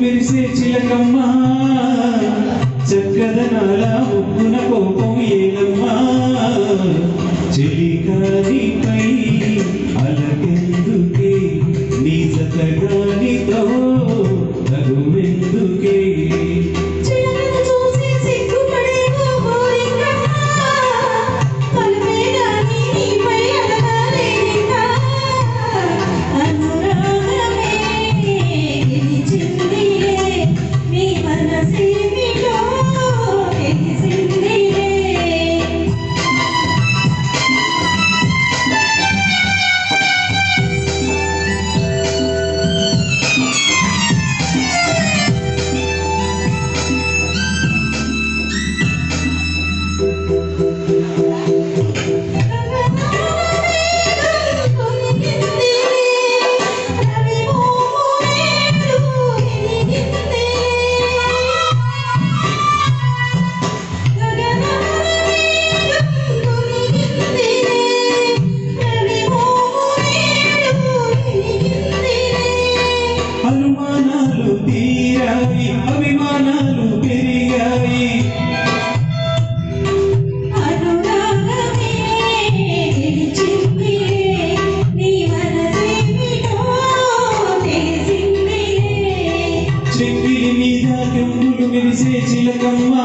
మెరిసే చిలకమ్మ చక్కదనాల ముగ్గున కోప పెరిగాయి అభిమానాలు పెరిగాయి. చెక్కిలి మీద కమ్ములు మెరిసే చిలకమ్మా.